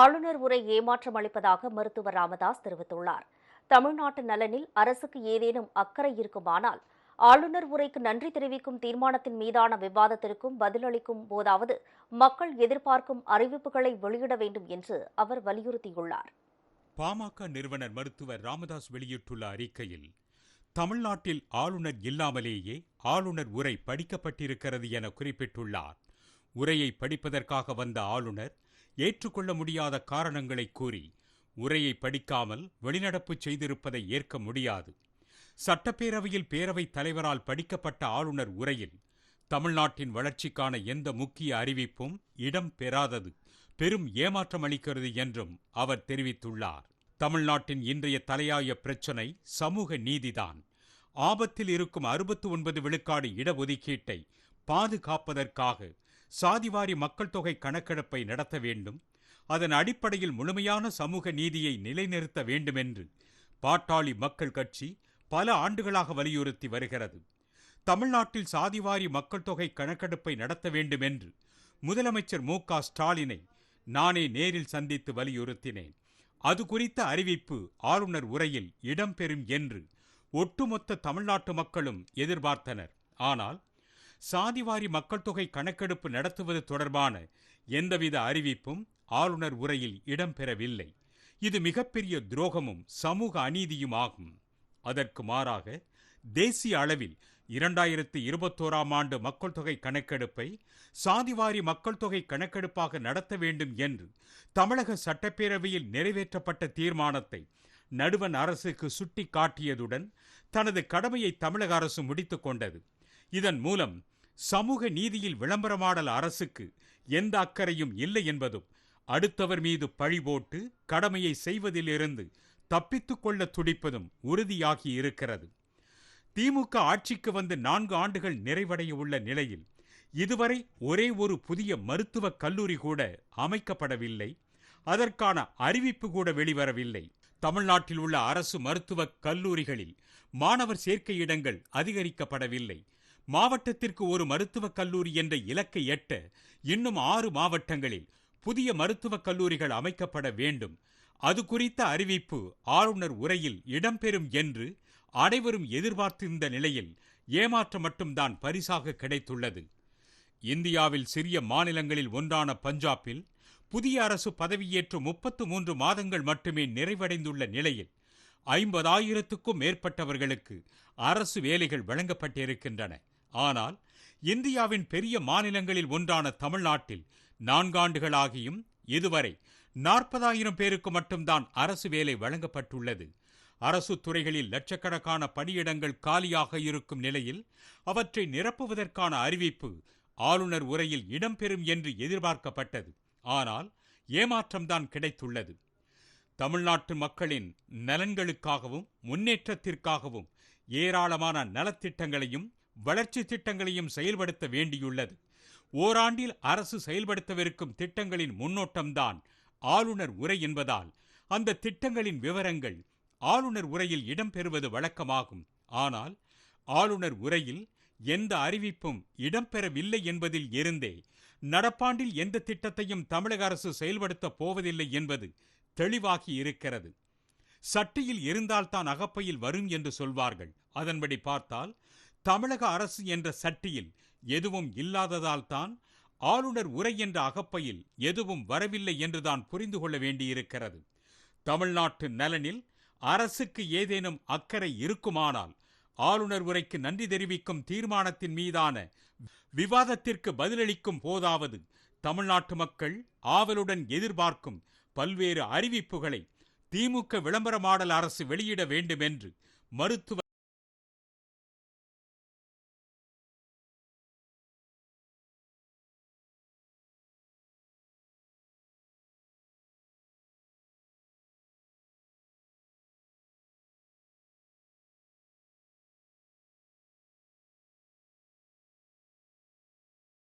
ஆளுநர் உரை ஏமாற்றம் அளிப்பதாக மருத்துவர் ராமதாஸ் தெரிவித்துள்ளார். தமிழ்நாட்டு நலனில் அரசுக்கு ஏதேனும் அக்கறை இருக்குமானால் ஆளுநர் உரைக்கு நன்றி தெரிவிக்கும் தீர்மானத்தின் மீதான விவாதத்திற்கும் பதிலளிக்கும் போதாவது மக்கள் எதிர்பார்க்கும் அறிவிப்புகளை வெளியிட வேண்டும் என்று அவர் வலியுறுத்தியுள்ளார். பாமக நிறுவனர் மருத்துவர் ராமதாஸ் வெளியிட்டுள்ள அறிக்கையில் தமிழ்நாட்டில் ஆளுநர் இல்லாமலேயே ஆளுநர் உரை படிக்கப்பட்டிருக்கிறது என குறிப்பிட்டுள்ளார். உரையை படிப்பதற்காக வந்த ஆளுநர் ஏற்றுக்கொள்ள முடியாத காரணங்களை கூறி உரையை படிக்காமல் வெளிநடப்பு செய்திருப்பதை ஏற்க முடியாது. சட்டப்பேரவையில் பேரவைத் தலைவரால் படிக்கப்பட்ட ஆளுநர் உரையில் தமிழ்நாட்டின் வளர்ச்சிக்கான எந்த முக்கிய அறிவிப்பும் இடம் பெறாதது பெரும் ஏமாற்றம் அளிக்கிறது என்றும் அவர் தெரிவித்துள்ளார். தமிழ்நாட்டின் இன்றைய தலையாய பிரச்சினை சமூக நீதிதான். ஆபத்தில் இருக்கும் அறுபத்து ஒன்பது விழுக்காடு இடஒதுக்கீட்டை பாதுகாப்பதற்காக சாதிவாரி மக்கள் தொகை கணக்கெடுப்பை நடத்த வேண்டும். அதன் அடிப்படையில் முழுமையான சமூக நீதியை நிலைநிறுத்த வேண்டுமென்று பாட்டாளி மக்கள் கட்சி பல ஆண்டுகளாக வலியுறுத்தி வருகிறது. தமிழ்நாட்டில் சாதிவாரி மக்கள் தொகை கணக்கெடுப்பை நடத்த வேண்டும் என்று முதலமைச்சர் மு க ஸ்டாலினை நானே நேரில் சந்தித்து வலியுறுத்தினேன். அது குறித்த அறிவிப்பு ஆளுநர் உரையில் இடம்பெறும் என்று ஒட்டுமொத்த தமிழ்நாட்டு மக்களும் எதிர்பார்த்தனர். ஆனால் சாதிவாரி மக்கள் தொகை கணக்கெடுப்பு நடத்துவது தொடர்பான எந்தவித அறிவிப்பும் ஆளுநர் உரையில் இடம்பெறவில்லை. இது மிகப்பெரிய துரோகமும் சமூக அநீதியும் ஆகும் அதற்கு மாறாக தேசிய அளவில் இரண்டாயிரத்து இருபத்தோராம் ஆண்டு மக்கள் தொகை கணக்கெடுப்பை சாதிவாரி மக்கள் தொகை கணக்கெடுப்பாக நடத்த வேண்டும் என்று தமிழக சட்டப்பேரவையில் நிறைவேற்றப்பட்ட தீர்மானத்தை நடுவன் அரசுக்கு சுட்டி காட்டியதுடன் தனது கடமையை தமிழக அரசு முடித்துக் கொண்டது. இதன் மூலம் சமூக நீதியில் விளம்பரமாடல் அரசுக்கு எந்த அக்கறையும் இல்லை என்பதும் அடுத்தவர் மீது பழி போட்டு கடமையை செய்வதிலிருந்து தப்பித்துக் கொள்ள துடிப்பதும் உறுதியாகி இருக்கிறது. திமுக ஆட்சிக்கு வந்து நான்கு ஆண்டுகள் நிறைவடைய உள்ள நிலையில் இதுவரை ஒரே ஒரு புதிய மருத்துவக் கல்லூரி கூட அமைக்கப்படவில்லை. அதற்கான அறிவிப்பு கூட வெளிவரவில்லை. தமிழ்நாட்டில் உள்ள அரசு மருத்துவக் கல்லூரிகளில் மாணவர் சேர்க்கை இடங்கள் அதிகரிக்கப்படவில்லை. மாவட்டத்திற்கு ஒரு மருத்துவக் கல்லூரி என்ற இலக்கை எட்ட இன்னும் ஆறு மாவட்டங்களில் புதிய மருத்துவக் கல்லூரிகள் அமைக்கப்பட வேண்டும். அது குறித்த அறிவிப்பு ஆளுநர் உரையில் இடம்பெறும் என்று அனைவரும் எதிர்பார்த்திருந்த நிலையில் ஏமாற்றம் மட்டும்தான் பரிசாக கிடைத்துள்ளது. இந்தியாவில் சிறிய மாநிலங்களில் ஒன்றான பஞ்சாபில் புதிய அரசு பதவியேற்று முப்பத்து மூன்று மாதங்கள் மட்டுமே நிறைவடைந்துள்ள நிலையில் ஐம்பதாயிரத்துக்கும் மேற்பட்டவர்களுக்கு அரசு வேலைகள் வழங்கப்பட்டிருக்கின்றன. ஆனால் இந்தியாவின் பெரிய மாநிலங்களில் ஒன்றான தமிழ்நாட்டில் நான்காண்டுகளாகியும் இதுவரை நாற்பதாயிரம் பேருக்கு மட்டும்தான் அரசு வேலை வழங்கப்பட்டுள்ளது. அரசு துறைகளில் லட்சக்கணக்கான பணியிடங்கள் காலியாக இருக்கும் நிலையில் அவற்றை நிரப்புவதற்கான அறிவிப்பு ஆளுநர் உரையில் இடம்பெறும் என்று எதிர்பார்க்கப்பட்டது. ஆனால் ஏமாற்றம்தான் கிடைத்துள்ளது. தமிழ்நாட்டு மக்களின் நலன்களுக்காகவும் முன்னேற்றத்திற்காகவும் ஏராளமான நலத்திட்டங்களையும் வளர்ச்சி திட்டங்களையும் செயல்படுத்த வேண்டியுள்ளது. ஓராண்டில் அரசு செயல்படுத்தவிருக்கும் திட்டங்களின் முன்னோட்டம்தான் ஆளுநர் உரை என்பதால் அந்த திட்டங்களின் விவரங்கள் ஆளுநர் உரையில் இடம்பெறுவது வழக்கமாகும். ஆனால் ஆளுநர் உரையில் எந்த அறிவிப்பும் இடம்பெறவில்லை என்பதில் இருந்தே நடப்பாண்டில் எந்த திட்டத்தையும் தமிழக அரசு செயல்படுத்தப் போவதில்லை என்பது தெளிவாகி இருக்கிறது. சட்டியில் இருந்தால்தான் அகப்பையில் வரும் என்று சொல்வார்கள். அதன்படி பார்த்தால் தமிழக அரசு என்ற சட்டியில் எதுவும் இல்லாததால் தான் ஆளுநர் உரை என்ற அகப்பையில் எதுவும் வரவில்லை என்றுதான் புரிந்து கொள்ள வேண்டியிருக்கிறது. தமிழ்நாட்டு நலனில் அரசுக்கு ஏதேனும் அக்கறை இருக்குமானால் ஆளுநர் உரைக்கு நன்றி தெரிவிக்கும் தீர்மானத்தின் மீதான விவாதத்திற்கு பதிலளிக்கும் போதாவது தமிழ்நாட்டு மக்கள் ஆவலுடன் எதிர்பார்க்கும் பல்வேறு அறிவிப்புகளை திமுக விளம்பர மாடல் அரசு வெளியிட வேண்டும் என்று மருத்துவ